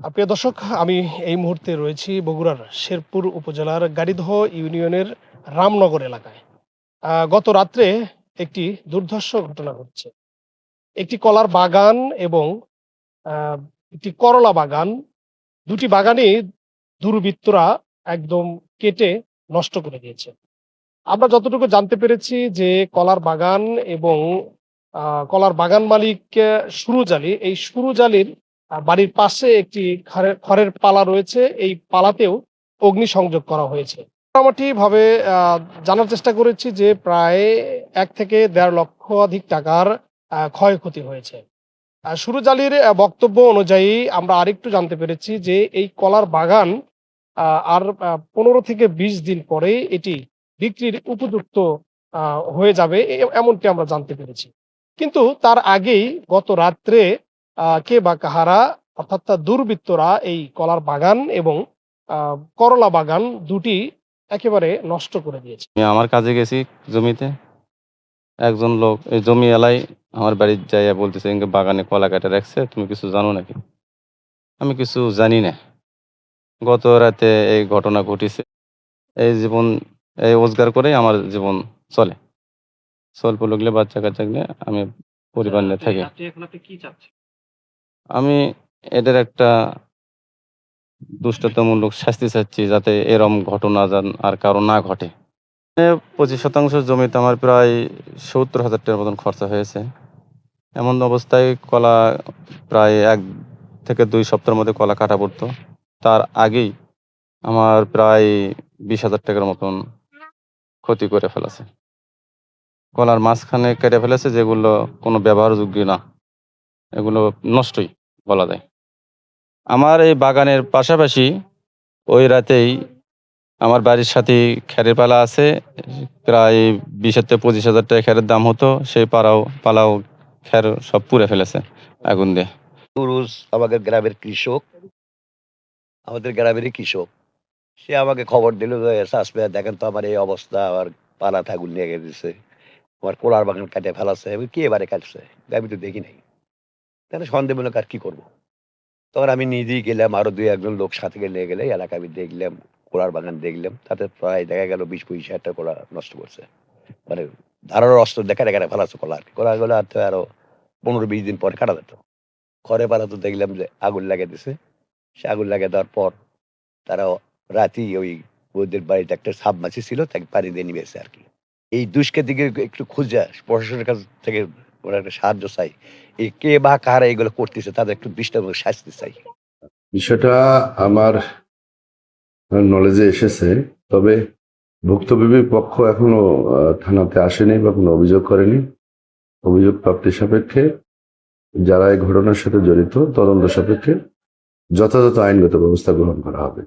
প্রিয় দর্শক আমি এই মুহূর্তে রয়েছি বগুড়ার শেরপুর উপজেলার গাড়িদহ ইউনিয়নের রামনগর এলাকায়। গত রাত্রে একটি দুর্ধর্ষ ঘটনা ঘটছে। একটি কলার বাগান এবং একটি করলা বাগান দুটি বাগানই দুর্বৃত্তরা একদম কেটে নষ্ট করে দিয়েছে। আমরা যতটুকু জানতে পেরেছি যে কলার বাগান এবং কলার বাগান মালিক আহ, সুরুজ আলী এই সুরুজ আলীর আহ, বাড়ির পাশে একটি খড়ের পালা রয়েছে। এই পালাতেও অগ্নিসংযোগ করা হয়েছে। মোটামুটি ভাবে জানার চেষ্টা করেছি যে প্রায় এক থেকে দেড় লক্ষ অধিক টাকার ক্ষয়ক্ষতি হয়েছে। সুরুজ আলীর বক্তব্য অনুযায়ী আমরা আরেকটু জানতে পেরেছি যে এই কলার বাগান আর পনেরো থেকে বিশ দিন পরে এটি বিক্রির উপযুক্ত হয়ে যাবে এমনটি আমরা জানতে পেরেছি। কিন্তু তার আগেই গত রাত্রে কে বা কাহারা অর্থাৎ তার দুর্বৃত্তরা এই কলার বাগান এবং করলা বাগান দুটি একেবারে নষ্ট করে দিয়েছে। আমি আমার কাজে গেছি জমিতে। একজন লোক এই জমি এলাই আমার বাড়ির যাইয়া বলতেছে ইনকে বাগানে কলা কাটা রাখছে তুমি কিছু জানো নাকি? আমি কিছু জানি না। গত রাতে এই ঘটনা ঘটেছে। এই জীবন এই রোজগার করেই আমার জীবন চলে। স্বল্প লোকলে বাচ্চা কাচ্চা গেলে আমি পরিবার নিয়ে থাকি। আমি এদের একটা দুষ্টতামূলক শাস্তি চাচ্ছি যাতে এরম ঘটনা যেন আর কারও না ঘটে। পঁচিশ শতাংশ জমিতে আমার প্রায় সত্তর হাজার টাকার মতন খরচা হয়েছে। এমন অবস্থায় কলা প্রায় এক থেকে দুই সপ্তাহের মধ্যে কলা কাটা পড়তো। তার আগেই আমার প্রায় বিশ হাজার টাকার মতন ক্ষতি করে ফেলেছে। কলার মাঝখানে কেটে ফেলেছে যেগুলো কোনো ব্যবহারযোগ্য না। এগুলো নষ্টই। বলা যায়। আমার এই বাগানের পাশাপাশি ওই রাতেই আমার বাড়ির সাথে খ্যারের পালা আছে প্রায় বিশ থেকে পঁচিশ হাজার টাকা খ্যারের দাম হতো সেই পাড়াও পালাও খ্যার সব পুড়ে ফেলেছে আগুন দিয়ে। সুরুজ আমাদের গ্রামের কৃষক। আমাদের গ্রামেরই কৃষক। সে আমাকে খবর দিল যে সাসপে দেখেন তো আমার এই অবস্থা আমার পালা ঠাকুর নিয়ে গেছে। আমার কোলার বাগান কাটে ফেলাছে। আমি কে এবারে কাটছে? আমি তো দেখি নাই। তাহলে সন্দেহমূলক আর কি করব? তখন আমি নিজেই গেলাম, আরও দুই একজন লোক সাথে নিয়ে গেলে এলাকা আমি দেখলাম, কোলার বাগান দেখলাম, তাতে প্রায় দেখা গেল বিশ পঁচিশ হাজার কোলা নষ্ট করছে। মানে ধারার অস্ত্র দেখা দেখা ফেলাচ্ছে কলা আর কি। গুলো আর আরও পনেরো বিশ দিন পরে কাটা যেত ঘরে পালা তো দেখলাম যে আগুন লাগিয়ে দিছে। সে আগুন লাগিয়ে দেওয়ার পর তারা রাতি ওই ওদের বাড়িতে একটা সাব মাছি ছিল, তাকে পানি দিয়ে নিবেছে আর কি। এই দুষ্কৃতিকে একটু খুঁজে, প্রশাসনের কাছ থেকে ওরা একটা সাহায্য চাই। এই কে বা কারা এগুলো করতেছে তাদের একটু দৃষ্টান্ত শাস্তি চাই। বিষয়টা আমার নলেজে এসেছে, তবে ভুক্তভোগীর পক্ষ এখনও থানাতে আসেনি বা কোনো অভিযোগ করেনি। অভিযোগ প্রাপ্তি সাপেক্ষে যারা এই ঘটনার সাথে জড়িত, তদন্ত সাপেক্ষে যথাযথ আইনগত ব্যবস্থা গ্রহণ করা হবে।